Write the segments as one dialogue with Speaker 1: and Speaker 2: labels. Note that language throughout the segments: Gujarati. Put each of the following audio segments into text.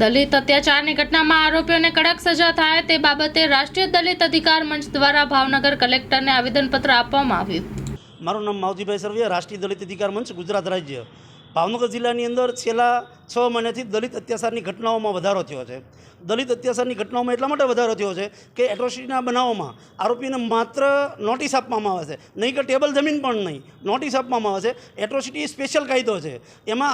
Speaker 1: દલિત અત્યાચારની ઘટનામાં આરોપીઓને કડક સજા થાય તે બાબતે રાષ્ટ્રીય દલિત અધિકાર મંચ દ્વારા ભાવનગર કલેક્ટરને આવેદનપત્ર આપવામાં આવ્યું.
Speaker 2: મારું નામ માવજીભાઈ સરવિયા, રાષ્ટ્રીય દલિત અધિકાર મંચ, ગુજરાત રાજ્ય. ભાવનગર જિલ્લાની અંદર છેલ્લા છ મહિનાથી દલિત અત્યાચારની ઘટનાઓમાં વધારો થયો છે. દલિત અત્યાચારની ઘટનાઓમાં એટલા માટે વધારો થયો છે કે એટ્રોસિટીના બનાવોમાં આરોપીને માત્ર નોટિસ આપવામાં આવે છે. નહીં કે ટેબલ જમીન પણ નહીં, નોટિસ આપવામાં આવે છે. એટ્રોસિટી સ્પેશિયલ કાયદો છે. એમાં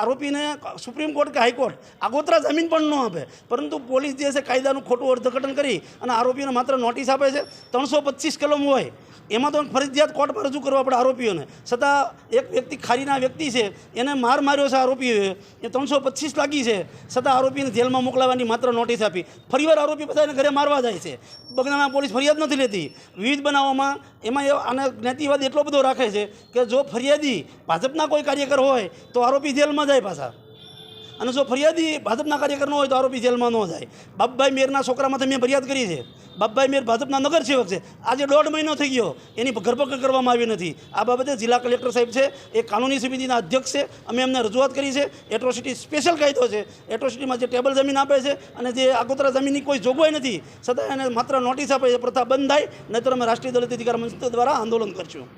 Speaker 2: આરોપીને સુપ્રીમ કોર્ટ કે હાઈકોર્ટ આગોતરા જમીન પણ ન આપે. પરંતુ પોલીસ જે છે કાયદાનું ખોટું અર્થઘટન કરી અને આરોપીને માત્ર નોટિસ આપે છે. ત્રણસો પચીસ કલમ હોય, એમાં તો ફરજિયાત કોર્ટમાં રજૂ કરવા પડે આરોપીઓને. છતાં એક વ્યક્તિ ખારીના વ્યક્તિ છે, એને માર માર્યો છે આરોપીઓએ. એ ત્રણસો પચીસ લાગી છે. છતાં આરોપીને જેલમાં મોકલાવવાની માત્ર નોટિસ આપી. ફરીવાર આરોપી બધાને ઘરે મારવા જાય છે. બગદાણા પોલીસ ફરિયાદ નથી લેતી. વિવિધ બનાવોમાં એમાં એ આને જ્ઞાતિવાદ એટલો બધો રાખે છે કે જો ફરિયાદી ભાજપના કોઈ કાર્યકર હોય, તો આરોપી જેલમાં જાય પાછા. અને જો ફરિયાદી ભાજપના કાર્યકર ન હોય, તો આરોપી જેલમાં ન જાય. બાપભાઈ મેરના છોકરામાંથી મેં ફરિયાદ કરી છે. બાપભાઈ મેર ભાજપના નગરસેવક છે. આજે દોઢ મહિનો થઈ ગયો. એની ધરપકડ કરવામાં આવી નથી. આ બાબતે જિલ્લા કલેક્ટર સાહેબ છે, એ કાનૂની સમિતિના અધ્યક્ષ છે, અમે એમને રજૂઆત કરી છે. એટ્રોસિટી સ્પેશિયલ કાયદો છે. એટ્રોસિટીમાં જે ટેબલ જમીન આપે છે અને જે આગોતરા જમીનની કોઈ જોગવાઈ નથી, છતાં એને માત્ર નોટિસ આપે છે, પ્રથા બંધ થાય, નહીતર અમે રાષ્ટ્રીય દલિત અધિકાર મંચ દ્વારા આંદોલન કરશું.